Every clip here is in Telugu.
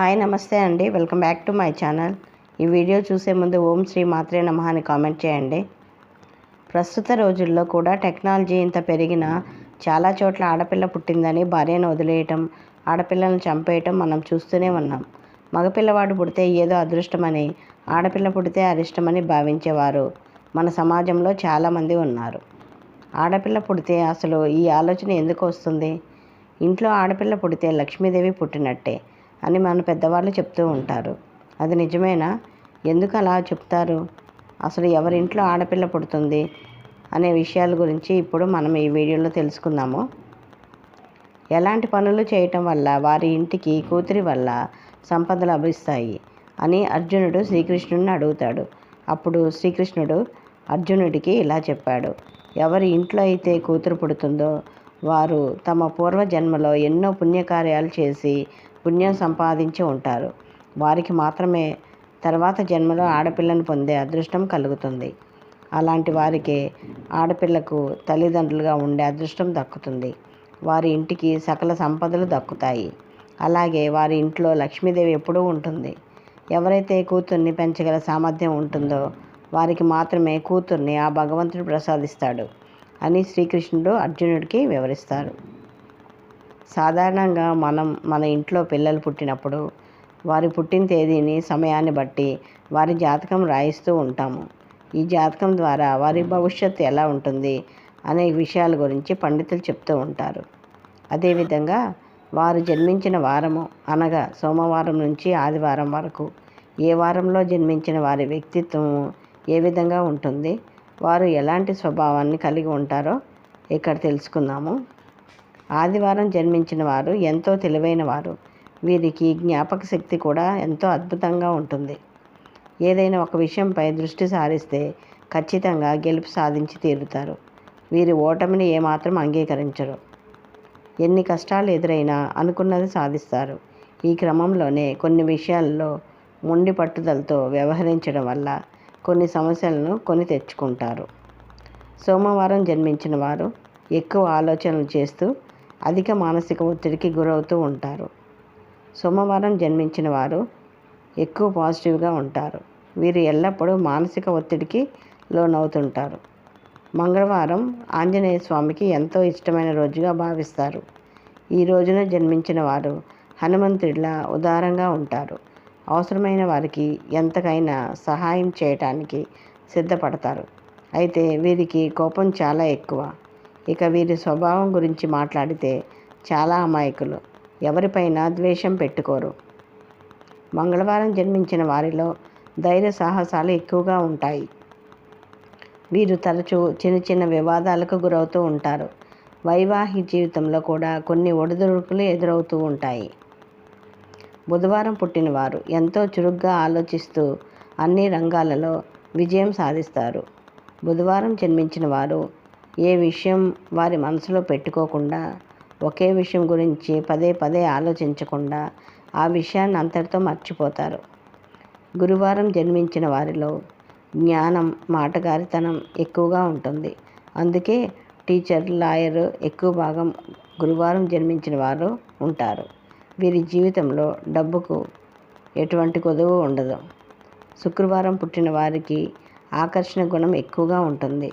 హాయ్ నమస్తే అండి. Welcome back to my channel. ఈ వీడియో చూసే ముందు ఓం శ్రీ మాత్రే నమ అని కామెంట్ చేయండి. ప్రస్తుత రోజుల్లో కూడా టెక్నాలజీ ఇంత పెరిగినా చాలా చోట్ల ఆడపిల్ల పుట్టిందని భార్యను వదిలేయటం ఆడపిల్లను చంపేయటం మనం చూస్తూనే ఉన్నాం. మగపిల్లవాడు పుడితే ఏదో అదృష్టమని ఆడపిల్ల పుడితే అరిష్టమని భావించేవారు మన సమాజంలో చాలామంది ఉన్నారు. ఆడపిల్ల పుడితే అసలు ఈ ఆలోచన ఎందుకు వస్తుంది? ఇంట్లో ఆడపిల్ల పుడితే లక్ష్మీదేవి పుట్టినట్టే. అని మన పెద్దవాళ్ళు చెప్తూ ఉంటారు. అది నిజమేనా? ఎందుకు అలా చెప్తారు? అసలు ఎవరింట్లో ఆడపిల్ల పుడుతుంది? అనే విషయాల గురించి ఇప్పుడు మనం ఈ వీడియోలో తెలుసుకుందాము. ఎలాంటి పనులు చేయటం వల్ల వారి ఇంటికి కూతురి వల్ల సంపదలు లభిస్తాయి అని అర్జునుడు శ్రీకృష్ణుడిని అడుగుతాడు. అప్పుడు శ్రీకృష్ణుడు అర్జునుడికి ఇలా చెప్పాడు. ఎవరి ఇంట్లో అయితే కూతురు పుడుతుందో వారు తమ పూర్వజన్మలో ఎన్నో పుణ్యకార్యాలు చేసి పుణ్యం సంపాదించి ఉంటారు. వారికి మాత్రమే తర్వాత జన్మలో ఆడపిల్లను పొందే అదృష్టం కలుగుతుంది. అలాంటి వారికి ఆడపిల్లకు తల్లిదండ్రులుగా ఉండే అదృష్టం దక్కుతుంది. వారి ఇంటికి సకల సంపదలు దక్కుతాయి. అలాగే వారి ఇంట్లో లక్ష్మీదేవి ఎప్పుడూ ఉంటుంది. ఎవరైతే కూతుర్ని పెంచగల సామర్థ్యం ఉంటుందో వారికి మాత్రమే కూతుర్ని ఆ భగవంతుడు ప్రసాదిస్తాడు అని శ్రీకృష్ణుడు అర్జునుడికి వివరిస్తారు. సాధారణంగా మనం మన ఇంట్లో పిల్లలు పుట్టినప్పుడు వారి పుట్టిన తేదీని సమయాన్ని బట్టి వారి జాతకం రాయిస్తూ ఉంటాము. ఈ జాతకం ద్వారా వారి భవిష్యత్తు ఎలా ఉంటుంది అనే విషయాల గురించి పండితులు చెప్తూ ఉంటారు. అదేవిధంగా వారు జన్మించిన వారము అనగా సోమవారం నుంచి ఆదివారం వరకు ఏ వారంలో జన్మించిన వారి వ్యక్తిత్వము ఏ విధంగా ఉంటుంది వారు ఎలాంటి స్వభావాన్ని కలిగి ఉంటారో ఇక్కడ తెలుసుకుందాము. ఆదివారం జన్మించిన వారు ఎంతో తెలివైన వారు. వీరికి జ్ఞాపక శక్తి కూడా ఎంతో అద్భుతంగా ఉంటుంది. ఏదైనా ఒక విషయంపై దృష్టి సారిస్తే ఖచ్చితంగా గెలుపు సాధించి తీరుతారు. వీరి ఓటమిని ఏమాత్రం అంగీకరించరు. ఎన్ని కష్టాలు ఎదురైనా అనుకున్నది సాధిస్తారు. ఈ క్రమంలోనే కొన్ని విషయాల్లో ముండి పట్టుదలతో వ్యవహరించడం వల్ల కొన్ని సమస్యలను కొని తెచ్చుకుంటారు. సోమవారం జన్మించిన వారు ఎక్కువ ఆలోచనలు చేస్తూ అధిక మానసిక ఒత్తిడికి గురవుతూ ఉంటారు. సోమవారం జన్మించిన వారు ఎక్కువ పాజిటివ్గా ఉంటారు. వీరు ఎల్లప్పుడూ మానసిక ఒత్తిడికి లోనవుతుంటారు. మంగళవారం ఆంజనేయ స్వామికి ఎంతో ఇష్టమైన రోజుగా భావిస్తారు. ఈ రోజున జన్మించిన వారు హనుమంతుడిలా ఉదారంగా ఉంటారు. అవసరమైన వారికి ఎంతకైనా సహాయం చేయటానికి సిద్ధపడతారు. అయితే వీరికి కోపం చాలా ఎక్కువ. ఇక వీరి స్వభావం గురించి మాట్లాడితే చాలా అమాయకులు. ఎవరిపైన ద్వేషం పెట్టుకోరు. మంగళవారం జన్మించిన వారిలో ధైర్య సాహసాలు ఎక్కువగా ఉంటాయి. వీరు తరచూ చిన్న చిన్న వివాదాలకు గురవుతూ ఉంటారు. వైవాహిక జీవితంలో కూడా కొన్ని ఒడిదుడుకులు ఎదురవుతూ ఉంటాయి. బుధవారం పుట్టినవారు ఎంతో చురుగ్గా ఆలోచిస్తూ అన్ని రంగాలలో విజయం సాధిస్తారు. బుధవారం జన్మించిన వారు ఏ విషయం వారి మనసులో పెట్టుకోకుండా ఒకే విషయం గురించి పదే పదే ఆలోచించకుండా ఆ విషయాన్ని అంతటితో మర్చిపోతారు. గురువారం జన్మించిన వారిలో జ్ఞానం మాటగారితనం ఎక్కువగా ఉంటుంది. అందుకే టీచర్ లాయర్ ఎక్కువ భాగం గురువారం జన్మించిన వారు ఉంటారు. వీరి జీవితంలో డబ్బుకు ఎటువంటి కొదువు ఉండదు. శుక్రవారం పుట్టిన వారికి ఆకర్షణ గుణం ఎక్కువగా ఉంటుంది.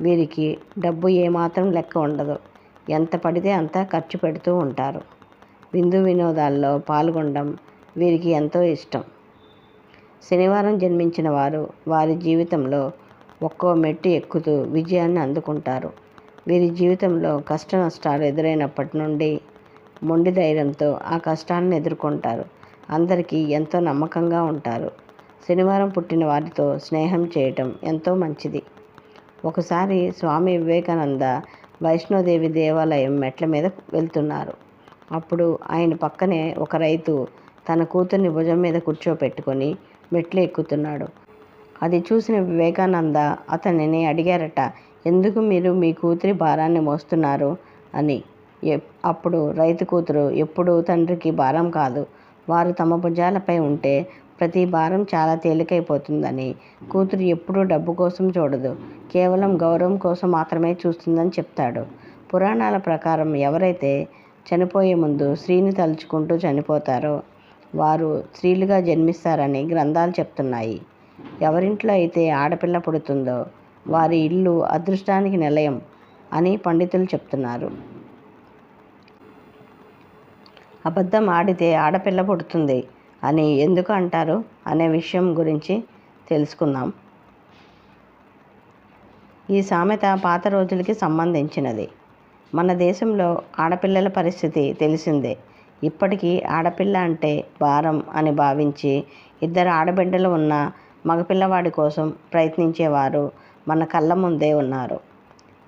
వీరికి డబ్బు ఏమాత్రం లెక్క ఉండదు. ఎంత పడితే అంత ఖర్చు పెడుతూ ఉంటారు. విందు వినోదాల్లో పాల్గొనడం వీరికి ఎంతో ఇష్టం. శనివారం జన్మించిన వారు వారి జీవితంలో ఒక్కో మెట్టు ఎక్కుతూ విజయాన్ని అందుకుంటారు. వీరి జీవితంలో కష్ట నష్టాలు ఎదురైనప్పటి నుండి మొండి ధైర్యంతో ఆ కష్టాలను ఎదుర్కొంటారు. అందరికీ ఎంతో నమ్మకంగా ఉంటారు. శనివారం పుట్టిన వారితో స్నేహం చేయటం ఎంతో మంచిది. ఒకసారి స్వామి వివేకానంద వైష్ణోదేవి దేవాలయం మెట్ల మీద వెళ్తున్నారు. అప్పుడు ఆయన పక్కనే ఒక రైతు తన కూతుర్ని భుజం మీద కూర్చోపెట్టుకొని మెట్లు ఎక్కుతున్నాడు. అది చూసిన వివేకానంద అతనిని అడిగారట ఎందుకు మీరు మీ కూతురి భారాన్ని మోస్తున్నారు? అని. అప్పుడు రైతు కూతురు ఎప్పుడూ తండ్రికి భారం కాదు. వారు తమ భుజాలపై ఉంటే ప్రతి భారం చాలా తేలికైపోతుందని. కూతురు ఎప్పుడూ డబ్బు కోసం చూడదు. కేవలం గౌరవం కోసం మాత్రమే చూస్తుందని చెప్తాడు. పురాణాల ప్రకారం ఎవరైతే చనిపోయే ముందు స్త్రీని తలుచుకుంటూ చనిపోతారో వారు స్త్రీలుగా జన్మిస్తారని గ్రంథాలు చెప్తున్నాయి. ఎవరింట్లో అయితే ఆడపిల్ల పుడుతుందో వారి ఇల్లు అదృష్టానికి నిలయం అని పండితులు చెప్తున్నారు. అబద్ధం ఆడితే ఆడపిల్ల పుడుతుంది. అని ఎందుకు అంటారు అనే విషయం గురించి తెలుసుకుందాం. ఈ సామెత పాత రోజులకి సంబంధించినది. మన దేశంలో ఆడపిల్లల పరిస్థితి తెలిసిందే. ఇప్పటికీ ఆడపిల్ల అంటే భారం అని భావించి ఇద్దరు ఆడబిడ్డలు ఉన్న మగపిల్లవాడి కోసం ప్రయత్నించేవారు మన కళ్ళ ముందే ఉన్నారు.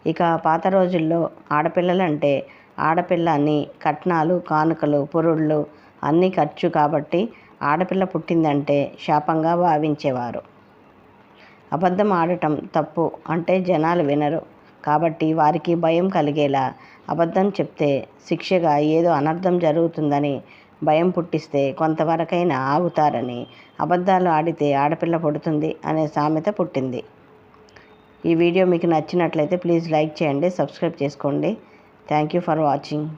ఇక పాత రోజుల్లో ఆడపిల్లలంటే ఆడపిల్ల అని కట్నాలు కానుకలు పురుళ్ళు అన్నీ ఖర్చు కాబట్టి ఆడపిల్ల పుట్టిందంటే శాపంగా భావించేవారు. అబద్ధం ఆడటం తప్పు అంటే జనాలు వినరు. కాబట్టి వారికి భయం కలిగేలా అబద్ధం చెప్తే శిక్షగా ఏదో అనర్థం జరుగుతుందని భయం పుట్టిస్తే కొంతవరకైనా ఆగుతారని అబద్ధాలు ఆడితే ఆడపిల్ల పుడుతుంది అనే సామెత పుట్టింది. ఈ వీడియో మీకు నచ్చినట్లయితే ప్లీజ్ లైక్ చేయండి సబ్స్క్రైబ్ చేసుకోండి. Thank you for watching.